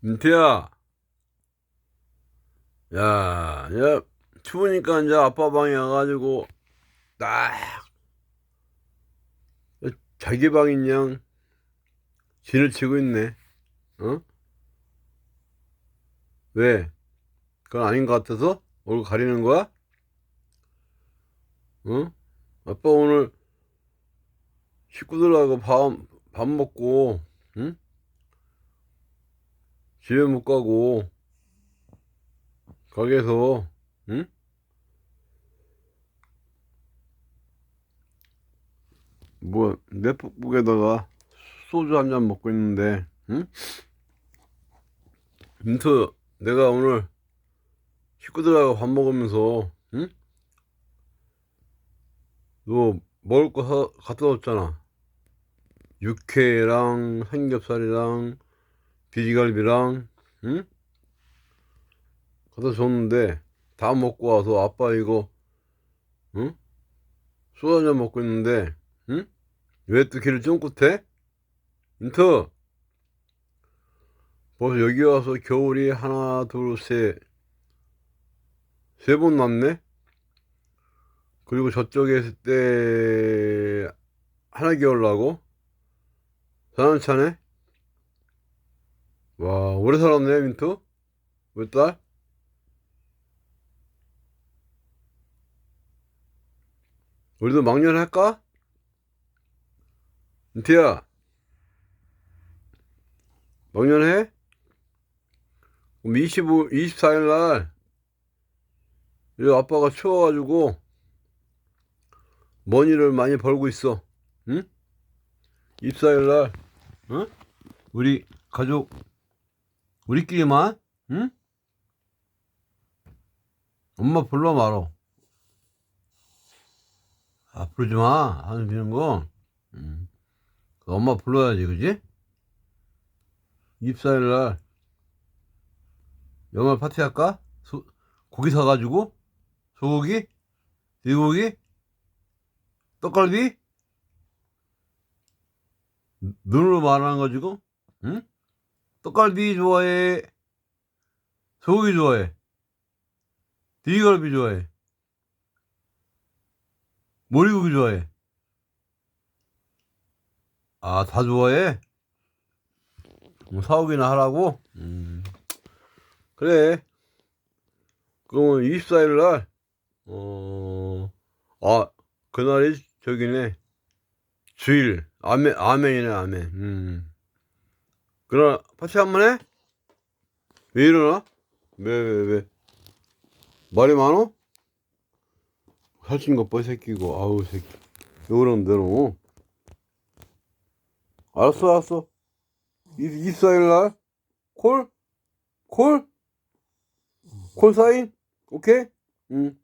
민태야. 야, 야, 추우니까 이제 아빠 방에 와가지고, 딱, 자기 방인 양, 진을 치고 있네. 어? 왜? 그건 아닌 것 같아서? 얼굴 가리는 거야? 어? 아빠 오늘 식구들하고 밥, 밥 먹고, 응? 집에 못 가고, 가게에서, 응? 뭐, 넷북북에다가 소주 한 잔 먹고 있는데, 응? 민트, 내가 오늘 식구들하고 밥 먹으면서, 응? 너 먹을 거 사, 갖다 줬잖아. 육회랑 삼겹살이랑 비지갈비랑, 응? 갖다 줬는데, 다 먹고 와서 아빠 이거, 응? 소주 먹고 있는데, 응? 왜또 귀를 쫑긋해? 인터! 벌써 여기 와서 겨울이 하나, 둘, 셋, 세번 남네? 그리고 저쪽에 있을 때, 하나 겨울 나고? 사람 차네? 와, 오래 살았네, 민트? 몇 달? 우리도 망년할까? 민트야, 망년해? 그럼 25, 24일 날, 이 아빠가 추워가지고, 머니를 많이 벌고 있어. 응? 24일 날, 응? 우리 가족, 우리끼리만, 응? 엄마 불러 말어. 아, 부르지 마. 하는 비는 거. 응. 그 엄마 불러야지, 그지? 24일 날, 연말 파티 할까? 소, 고기 사가지고? 소고기? 돼지고기? 떡갈비? 눈으로 말하는 거 지금? 응? 떡갈비 좋아해? 소고기 좋아해? 돼지갈비 좋아해? 머리고기 좋아해? 아, 다 좋아해? 뭐 사오기나 하라고? 음. 그래. 그러면 24일 날, 어, 아, 그날이 저기네. 주일. 아멘, 아멘이네, 아멘. 음. 그러나, 파티 한 번 해? 왜 이러나? 왜, 왜, 왜? 말이 많어? 살찐 것 봐, 이 새끼고. 아우, 새끼. 왜 그러는 대로. 알았어, 알았어. 24일 날? 콜? 콜? 콜 사인? 오케이? 응.